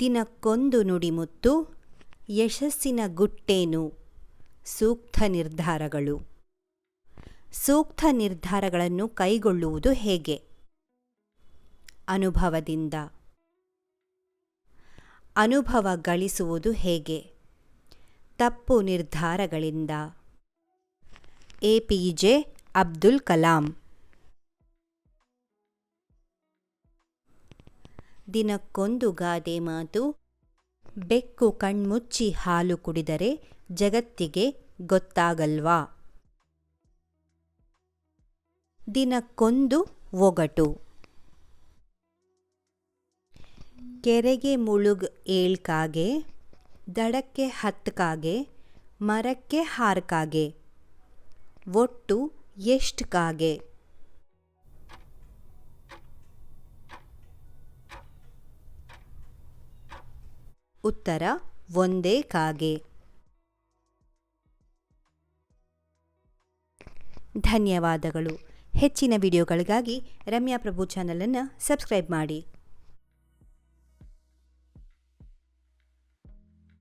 ದಿನಕ್ಕೊಂದು ನುಡಿಮುತ್ತು, ಯಶಸ್ಸಿನ ಗುಟ್ಟೇನು? ಸೂಕ್ತ ನಿರ್ಧಾರಗಳು. ಸೂಕ್ತ ನಿರ್ಧಾರಗಳನ್ನು ಕೈಗೊಳ್ಳುವುದು ಹೇಗೆ? ಅನುಭವದಿಂದ. ಅನುಭವ ಗಳಿಸುವುದು ಹೇಗೆ? ತಪ್ಪು ನಿರ್ಧಾರಗಳಿಂದ. A P J Abdul Kalam. ದಿನಕ್ಕೊಂದು ಗಾದೆ ಮಾತು, ಬೆಕ್ಕು ಕಣ್ಮುಚ್ಚಿ ಹಾಲು ಕುಡಿದರೆ ಜಗತ್ತಿಗೆ ಗೊತ್ತಾಗಲ್ವಾ? ದಿನಕ್ಕೊಂದು ಒಗಟು. ಕೆರೆಗೆ ಮುಳುಗ್ ಏಳ್ಕಾಗೆ ದಡಕ್ಕೆ ಹತ್ಕಾಗೆ ಮರಕ್ಕೆ ಹಾರ್ಕಾಗೆ ಒಟ್ಟು ಎಷ್ಟು ಉತ್ತರ ಒಂದೇ ಕಾಗೆ ಧನ್ಯವಾದಗಳು. ಹೆಚ್ಚಿನ ವಿಡಿಯೋಗಳಿಗಾಗಿ ರಮ್ಯಾ ಪ್ರಭು ಚಾನಲನ್ನು ಸಬ್ಸ್ಕ್ರೈಬ್ ಮಾಡಿ.